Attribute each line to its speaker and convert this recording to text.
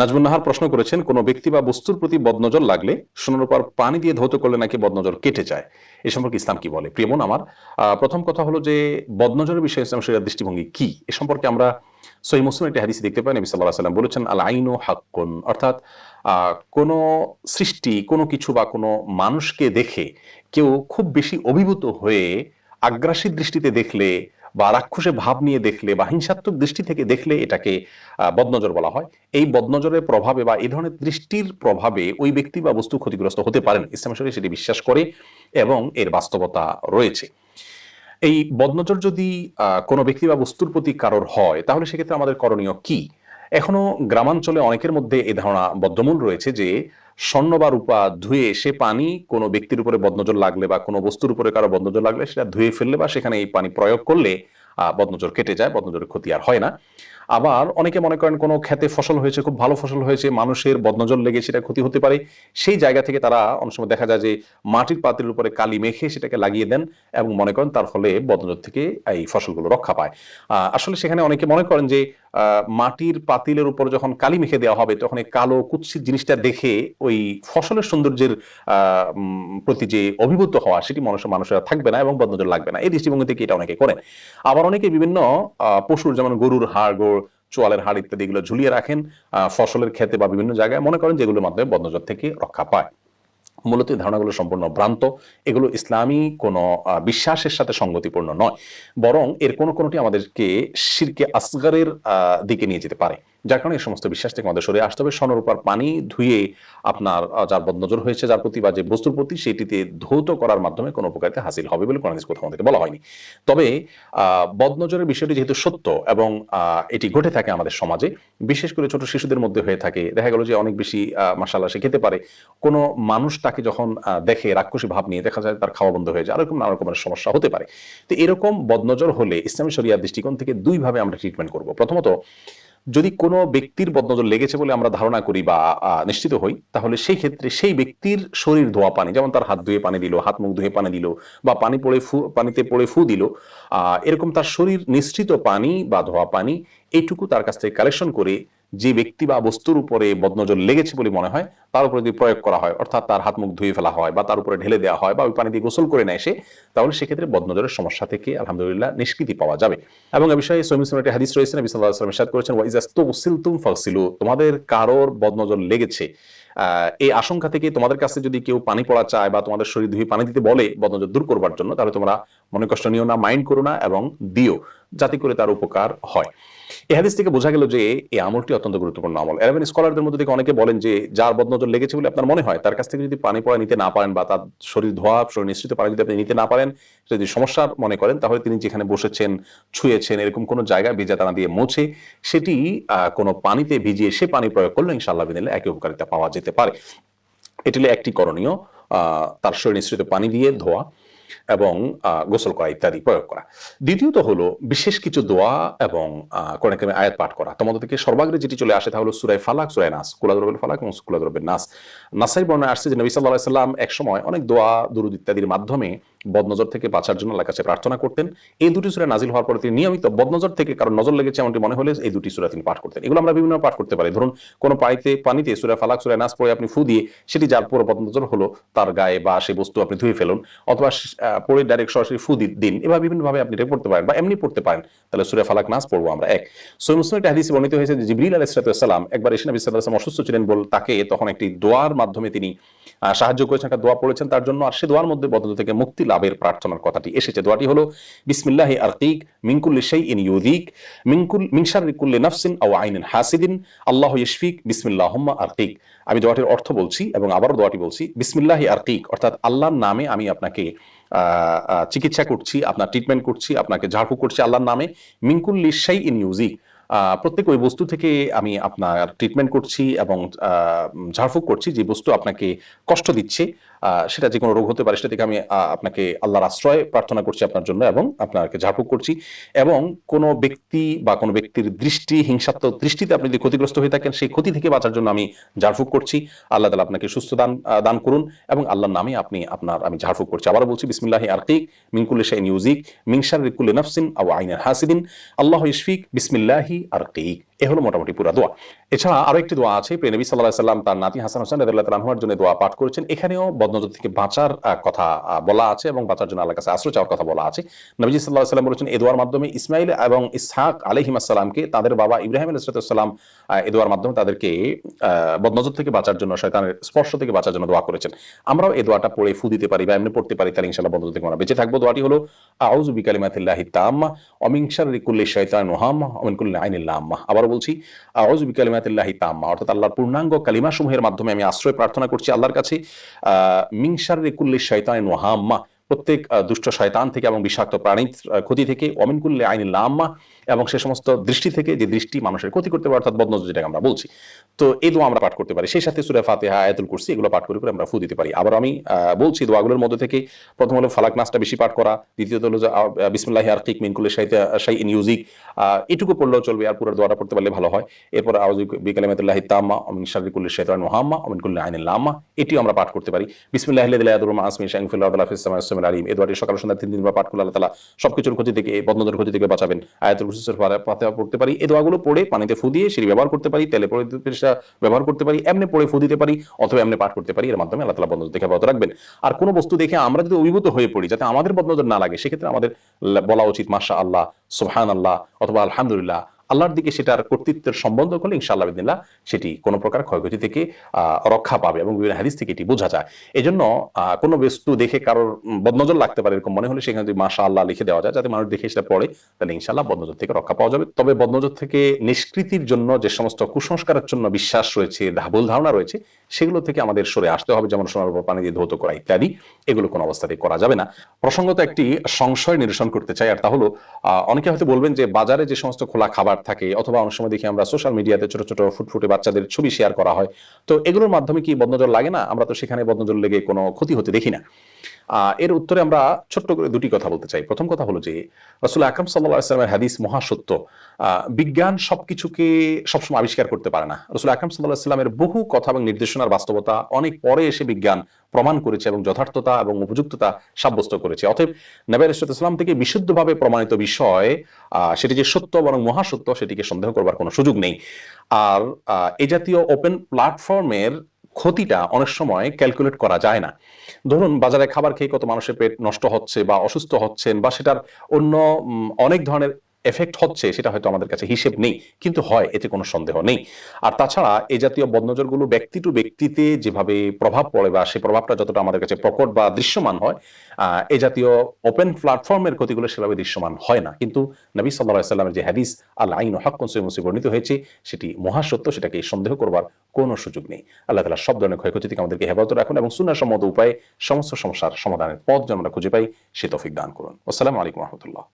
Speaker 1: নাজমুন নাহার প্রশ্ন করেছেন, কোনো ব্যক্তি বা বস্তুর প্রতি বদনজর লাগলে সোনার উপর পানি দিয়ে ধৌত করলে নাকি বদনজর কেটে যায়? এ সম্পর্কে ইসলাম কি বলে? প্রিয়মন আমার প্রথম কথা হলো যে বদনজরের বিষয়ে ইসলাম শরিয়ার দৃষ্টিভঙ্গি কি? এ সম্পর্কে আমরা সহি মুসলিম একটি হাদিস দেখতে পাই, নবী সাল্লাহ সাল্লাম বলেছেন আল আইনু হাক্কুন। অর্থাৎ কোনো সৃষ্টি, কোনো কিছু বা কোনো মানুষকে দেখে কেউ খুব বেশি অভিভূত হয়ে আগ্রাসী দৃষ্টিতে দেখলে বা রাক্ষসে ভাব নিয়ে দেখলে বা হিংসাত্মক দৃষ্টি থেকে দেখলে এটাকে বদনজর বলা হয়। এই বদনজরের প্রভাবে বা এই ধরনের দৃষ্টির প্রভাবে ওই ব্যক্তি বা বস্তু ক্ষতিগ্রস্ত হতে পারেন। ইসলাম শরীর সেটি বিশ্বাস করে এবং এর বাস্তবতা রয়েছে। এই বদনজর যদি কোনো ব্যক্তি বা বস্তুর প্রতি কারোর হয়, তাহলে সেক্ষেত্রে আমাদের করণীয় কি? এখনও গ্রামাঞ্চলে অনেকের মধ্যে এ ধারণা বদ্ধমূল রয়েছে যে স্বর্ণ বা রূপা ধুয়ে সে পানি কোনো ব্যক্তির উপরে বদনজর লাগলে বা কোনো বস্তুর উপরে কারও বদনজর লাগলে সেটা ধুয়ে ফেললে বা সেখানে এই পানি প্রয়োগ করলে বদনজর কেটে যায়, বদনজরের ক্ষতি আর হয় না। আবার অনেকে মনে করেন কোনো খেতে ফসল হয়েছে, খুব ভালো ফসল হয়েছে, মানুষের বদনজল লেগে সেটা ক্ষতি হতে পারে। সেই জায়গা থেকে তারা অনেক সময় দেখা যায় যে মাটির পাত্রের উপরে কালি মেখে সেটাকে লাগিয়ে দেন এবং মনে করেন তার ফলে বদনজর থেকে এই ফসলগুলো রক্ষা পায়। আসলে সেখানে অনেকে মনে করেন যে মাটির পাতিলের উপর যখন কালি মেখে দেওয়া হবে, তখন এই কালো কুৎসিত জিনিসটা দেখে ওই ফসলের সৌন্দর্যের প্রতি যে অভিভূত হওয়া, সেটি মানুষের মানুষেরা থাকবে না এবং বদনজর লাগবে না। এই দৃষ্টিভঙ্গি থেকে এটা অনেকে করেন। আবার অনেকে বিভিন্ন পশুর যেমন গরুর হাড় গোড় চোয়ালের হাড় ইত্যাদি এগুলো ঝুলিয়ে রাখেন ফসলের ক্ষেতে বা বিভিন্ন জায়গায় মনে করেন যেগুলোর মাধ্যমে বদনজর থেকে রক্ষা পায়। মূলত এই ধারণাগুলো সম্পূর্ণ ভ্রান্ত, এগুলো ইসলামী কোনো বিশ্বাসের সাথে সঙ্গতিপূর্ণ নয়, বরং এর কোনো কোনোটি আমাদেরকে শিরকে আসগারের দিকে নিয়ে যেতে পারে। যার কারণে এই সমস্ত বিশ্বাস থেকে আমাদের সরে আসতে হবে। স্বর্ণরূপার পানি ধুয়ে আপনার যার বদনজর হয়েছে, যার প্রতি বা যে বস্তুর প্রতি, সেটিতে ধৌত করার মাধ্যমে কোনো উপকারিতা হাসিল হবে বলে কোনো কোথাও আমাদেরকে বলা হয়নি। তবে বদনজরের বিষয়টি যেহেতু সত্য এবং এটি ঘটে থাকে আমাদের সমাজে, বিশেষ করে ছোট শিশুদের মধ্যে হয়ে থাকে। দেখা গেল যে অনেক বেশি মাসাল্লাহ সে খেতে পারে। কোনো মানুষ তাকে যখন দেখে, রাক্ষসী ভাব নিয়ে দেখা যায় তার খাওয়া বন্ধ হয়ে যায় এরকম নানা রকমের সমস্যা হতে পারে। তো এরকম বদনজর হলে ইসলামী শরিয়ার দৃষ্টিকোণ থেকে দুইভাবে আমরা ট্রিটমেন্ট করব। প্রথমত যদি কোনো ব্যক্তির বদনজর লেগেছে বলে আমরা ধারণা করি বা নিশ্চিত হই, তাহলে সেই ক্ষেত্রে সেই ব্যক্তির শরীর ধোয়া পানি, যেমন তার হাত ধুয়ে পানি দিল, হাত মুখ ধুয়ে পানি দিল বা পানি পড়ে ফু, পানিতে পড়ে ফু দিল এরকম তার শরীর নিশ্চিত পানি বা ধোয়া পানি, এইটুকু তার কাছ থেকে কালেকশন করে যে ব্যক্তি বা বস্তুর উপরে বদনজর লেগেছে বলে মনে হয় তার উপরে যদি প্রয়োগ করা হয়, অর্থাৎ তার হাত মুখ ধুয়ে ফেলা হয় বা তার উপরে ঢেলে দেওয়া হয় বা ওই পানি দিয়ে গোসল করে নেয় সে, তাহলে সেক্ষেত্রে বদনজরের সমস্যা থেকে আলহামদুলিল্লাহ নিষ্কৃতি পাওয়া যাবে। এবং এ বিষয়ে সৈমিস একটি হাদিস রয়েছে, নবী আলাইহি ওয়াসাল্লাম ইরশাদ করেছেন ওয়াইজাস্তু উসিলতুম ফাগসিলু তোমাদের কারোর বদনজর লেগেছে। এই আশঙ্কা থেকে তোমাদের কাছে যদি কেউ পানি পড়া চায় বা তোমাদের শরীর ধুয়ে পানি দিতে বলে বদনজর দূর করবার জন্য, তাহলে তোমরা মনে কষ্ট নিও না, মাইন্ড করো না এবং দিও, যাতে করে তার উপকার হয়। এই হাদিস থেকে বোঝা গেল যে এই আমলটি অত্যন্ত গুরুত্বপূর্ণ আমল। এলেভেন স্কলারদের মধ্যে থেকে অনেকে বলেন যে যার বদনজর লেগেছে বলে আপনার মনে হয়? তার কাছ থেকে যদি পানি পড়া নিতে না পারেন বা তার শরীর ধোয়া, শরীর নিশ্চিত পানি যদি আপনি নিতে না পারেন যদি সমস্যার মনে করেন, তাহলে তিনি যেখানে বসেছেন, ছুঁয়েছেন, এরকম কোনো জায়গায় ভিজা টানা দিয়ে মুছে, সেটি কোনো পানিতে ভিজিয়ে সে পানি প্রয়োগ করলে ইনশাআল্লাহ বিদিলে একই উপকারিতা পাওয়া যেতে পারে। এটি একটি করণীয় তার শরীর নিঃসৃত পানি দিয়ে ধোয়া। এবং গোসল করা ইত্যাদি প্রয়োগ করা। দ্বিতীয়ত হলো বিশেষ কিছু দোয়া এবং কোনেকমে আয়াত পাঠ করা। তোমাদের থেকে সর্বাগ্রে যেটি চলে আসে তা হলো সুরাই ফালাক সুরাই নাস কুলাদরবের ফালাক এবং কুলাদরবের নাস। নাসাই বর্ণায় আসছে যে নবী সাল্লাহ সাল্লাম এক সময় অনেক দোয়া, দুরুদ ইত্যাদির মাধ্যমে বদনজর থেকে বাঁচার জন্য আল্লাহর কাছে প্রার্থনা করতেন। এই দুটি সুরা নাজিল হওয়ার পরে তিনি নিয়মিত বদনজর থেকে কারণ নজর লেগেছে এমনটি মনে হলে এই দুটি সুরা তিনি পাঠ করতেন। এগুলো আমরা বিভিন্ন পাঠ করতে পারি। ধরুন, কোনো পানিতে পানিতে সুরা ফালাক, সুরা নাস পড়ে আপনি ফু দিয়ে সেটি যার পুরো বদনজর হলো তার গায়ে বা সেই বস্তু আপনি ধুয়ে ফেলুন অথবা পড়ে ডাইরেক্ট সরাসরি ফু দিন এভাবে বিভিন্নভাবে আপনি এটা পড়তে পারেন বা এমনি পড়তে পারেন। তাহলে সুরা ফালাক, নাস পড়ব আমরা এক। সৈ মুসলিম হাদিসে বর্ণিত হয়েছে যে জিবরিল আলাইসালাম একবার এসে নবী ওয়াসাল্লাম অসুস্থ ছিলেন বল তাকে তখন একটি দোয়ার মাধ্যমে তিনি সাহায্য করেছেন, একটা দোয়া পড়েছেন তার জন্য। আর সে দোয়ার মধ্যে বদল থেকে মুক্তি লাভের প্রার্থনার কথাটি এসেছে। দোয়াটি হলো বিসমিল্লাহি আরকিক মিঙ্কুল শাইইন ইউযিক মিনকুল মিন শাররি কুল্লি নাফসিন আও আইনিন হাসিদিন আল্লাহ ইশফিক বিসমিল্লাহুম্মা আরকিক আমি দোয়াটির অর্থ বলছি এবং আবারও দোয়াটি বলছি বিসমিল্লাহি আরকিক অর্থাৎ আল্লাহর নামে আমি আপনাকে চিকিৎসা করছি আপনার ট্রিটমেন্ট করছি আপনাকে ঝাড়ফুঁক করছি আল্লাহর নামে মিনকুল্লি শাইইন ইউযিক আহ, প্রত্যেক ওই বস্তু থেকে আমি আপনার ট্রিটমেন্ট করছি এবং ঝাড়ফুঁক করছি যে বস্তু আপনাকে কষ্ট দিচ্ছে সেটা যে কোনো রোগ হতে পারে, সেটা থেকে আমি আপনাকে আল্লাহর আশ্রয় প্রার্থনা করছি আপনার জন্য এবং আপনাকে ঝাড়ফুঁক করছি। এবং কোনো ব্যক্তি বা কোনো ব্যক্তির দৃষ্টি, হিংসাত্মক দৃষ্টিতে আপনি যদি ক্ষতিগ্রস্ত হয়ে থাকেন, সেই ক্ষতি থেকে বাঁচার জন্য আমি ঝাড়ফুঁক করছি। আল্লাহ তালা আপনাকে সুস্থ দান দান করুন এবং আল্লাহর নামে আপনি আপনার, আমি ঝাড়ফুঁক করছি। আবার বলছি, বিসমিল্লাহি আরকিক মিনকুল্লি শাইন ইউজিক মিনশার রিকুল্লি নাফসিন আও আইনের হাসিদিন। আল্লাহ ইশফিক, বিসমিল্লাহি আরকিক এ হলো মোটামুটি পুরা দোয়া। এছাড়া আরও একটি দোয়া আছে, প্রিয় নবী সাল্লাহ সাল্লাম তার নাতি হাসান হোসেন রাদিয়াল্লাহু তাআলা আনহুর জন্য দোয়া পাঠ করেছেন। এখানেও বদনজর থেকে বাঁচার কথা বলা আছে এবং বাঁচার জন্য আল্লাহর কাছে আশ্রয় চাওয়ার কথা বলা আছে। নবীজি সাল্লাহ সাল্লাম বলেছেন, এ দোয়ার মাধ্যমে ইসমাইল এবং ইসহাক আলহিমাসাল্লামকে তাদের বাবা ইব্রাহিম আলাইসালাম এ দোয়ার মাধ্যমে তাদেরকে বদনজর থেকে বাঁচার জন্য, শয়তানের স্পর্শ থেকে বাঁচার জন্য দোয়া করেছেন। আমরাও এই দোয়াটা পড়ে ফু দিতে পারি বা এমনি পড়তে পারি, তাহলে ইনশাআল্লাহ বদনজর থেকে আমরা বেঁচে থাকব, দোয়াটি হলো আউজ বিকালিমাতিল্লাহি তাম্মা, ওয়া মিন শাররি কুল্লি শাইতানিন ওয়াহাম্মা ওয়া মিন কুল্লি আইনিল লাম্মা। আবার বলছি আউযু কালিমাতিল্লাহি তাম্মা। অর্থাৎ আল্লাহর পূর্ণাঙ্গ কালিমা সমূহের মাধ্যমে আমি আশ্রয় প্রার্থনা করছি আল্লাহর কাছে আহ, মিন শাররি কুল্লি শাইতানিন ওয়াহাম্মা। প্রত্যেক দুষ্ট শয়তান থেকে এবং বিষাক্ত প্রাণীর ক্ষতি থেকে অমিন কুল্লি আইনিল লাম্মা, এবং সে সমস্ত দৃষ্টি থেকে যে দৃষ্টি মানুষের ক্ষতি করতে পারে, অর্থাৎ বদনজর যেটাকে আমরা বলছি। তো এই দোয়া আমরা পাঠ করতে পারি। সেই সাথে সুরে ফাতিহা, আয়াতুল কুরসি, এগুলো পাঠ করে করে আমরা ফু দিতে পারি। আবার আমি বলছি দোয়াগুলোর মধ্যে থেকে, প্রথম হলো ফালাক নাসটা বেশি পাঠ করা, দ্বিতীয়ত হলো বিসমুল্লাহ আর কিক মিনকুল্লি শাইতে শাই ইন ইউজিক এটুকু পড়লেও চলবে, আর পুরো দোয়াটা পড়তে পারলে ভালো হয়। এরপর আউযু বিকালিমাতুল্লাহ তাম্মা অমিন শাররি কুল্লি শাইতানিন ওয়াহাম্মা অমিন কুল্লি আইনিল লাম্মা, এটিও আমরা পাঠ করতে পারি। বিসমিল্লাহ আল্লাযী ইয়াদুরু ওয়াস আলিম এই দোয়াটি সকাল সন্ধ্যা তিন দিন পাঠ করলে আল্লাহ তাআলা সবকিছুর ক্ষতি থেকে বদনজর ক্ষতি থেকে বাঁচাবেন। আয়াতুল কুরসির ফাতিহা পড়তে পারি। এই দোয়াগুলো পড়ে পানিতে ফু দিয়ে সিঁড়ি ব্যবহার করতে পারি, তেলে পড়ে পেশা ব্যবহার করতে পারি, এমনি পড়ে ফু দিতে পারি, অথবা এমনি পাঠ করতে পারি। এর মাধ্যমে আল্লাহ তাআলা বদনজর থেকে হেফাজত রাখবেন। আর কোনো বস্তু দেখে আমরা যদি অভিভূত হয়ে পড়ি, যাতে আমাদের বদনজর না লাগে, সেক্ষেত্রে আমাদের বলা উচিত মাশা আল্লাহ সুবহান আল্লাহ অথবা আলহামদুলিল্লাহ আল্লাহর দিকে সেটার কর্তৃত্বের সম্বন্ধ করলে ইনশাআল্লাহ সেটি কোনো প্রকার ক্ষয়ক্ষতি থেকে রক্ষা পাবে এবং বিভিন্ন হাদিস থেকে এটি বোঝা যায়। এই জন্য কোনো বস্তু দেখে কারোর বদনজর লাগতে পারে এরকম মনে হলে সেখানে যদি মাশা আল্লাহ লিখে দেওয়া যায়, যাতে মানুষ দেখে সেটা পড়ে, তাহলে ইনশাআল্লাহ বদনজর থেকে রক্ষা পাওয়া যাবে। তবে বদনজর থেকে নিষ্কৃতির জন্য যে সমস্ত কুসংস্কারের জন্য বিশ্বাস রয়েছে, ভুল ধারণা রয়েছে, সেগুলো থেকে আমাদের সরে আসতে হবে, যেমন সোনার উপর পানি দিয়ে ধৌত করা ইত্যাদি, এগুলো কোনো অবস্থাতেই করা যাবে না। প্রসঙ্গত একটি সংশয় নিরসন করতে চাই, আর তা হলো অনেকে হয়তো বলবেন যে বাজারে যে সমস্ত খোলা খাবার থাকে, অথবা অনেক সময় দেখি আমরা সোশ্যাল মিডিয়াতে ছোট ছোট ফুটফুটে বাচ্চাদের ছবি শেয়ার করা হয়। তো এগুলোর মাধ্যমে কি বদনজর লাগে না? আমরা তো সেখানে বদনজর লেগে কোনো ক্ষতি হতে দেখি না। এর উত্তরে আমরা ছোট্ট করে দুটি কথা বলতে চাই। প্রথম কথা হলো যে, রসুল আকরম সাল্লাহ আসলামের হাদিস মহাসত্য বিজ্ঞান সবকিছুকে সবসময় আবিষ্কার করতে পারে না। রসুল আকরম সাল্লাহ বহু কথা এবং নির্দেশনার বাস্তবতা অনেক পরে এসে বিজ্ঞান প্রমাণ করেছে এবং যথার্থতা এবং উপযুক্ততা সাব্যস্ত করেছে। অতএব নবী ইসলাম থেকে বিশুদ্ধভাবে প্রমাণিত বিষয় সেটি যে সত্য বরং মহাসত্য, সেটিকে সন্দেহ করবার কোনো সুযোগ নেই। আর এই জাতীয় ওপেন প্ল্যাটফর্মের ক্ষতিটা অনেক সময় ক্যালকুলেট করা যায় না। ধরুন, বাজারে খাবার খেয়ে কত মানুষের পেট নষ্ট হচ্ছে বা অসুস্থ হচ্ছেন বা সেটার অন্য অনেক ধরনের এফেক্ট হচ্ছে, সেটা হয়তো আমাদের কাছে হিসেব নেই, কিন্তু হয়, এতে কোনো সন্দেহ নেই। আর তাছাড়া এই জাতীয় বদনজরগুলো ব্যক্তি টু ব্যক্তিতে যেভাবে প্রভাব পড়ে বা সেই প্রভাবটা যতটা আমাদের কাছে প্রকট বা দৃশ্যমান হয় এই জাতীয় ওপেন প্ল্যাটফর্মের ক্ষতিগুলো সেভাবে দৃশ্যমান হয় না। কিন্তু নবী সাল্লাহ সাল্লামের যে হাদিস আল আইন হক মুসি বর্ণিত হয়েছে, সেটি মহাসত্য, সেটাকে সন্দেহ করবার কোনো সুযোগ নেই। আল্লাহ তালা সব ধরনের ক্ষয়ক্ষতি থেকে আমাদেরকে হেফাজত রাখুন এবং সুন্নাসম্মত উপায়ে সমস্ত সমস্যার সমাধানের পথ যেন আমরা খুঁজে পাই, সে তফিক দান করুন। আসসালামু আলাইকুম রহমতুল্লাহ।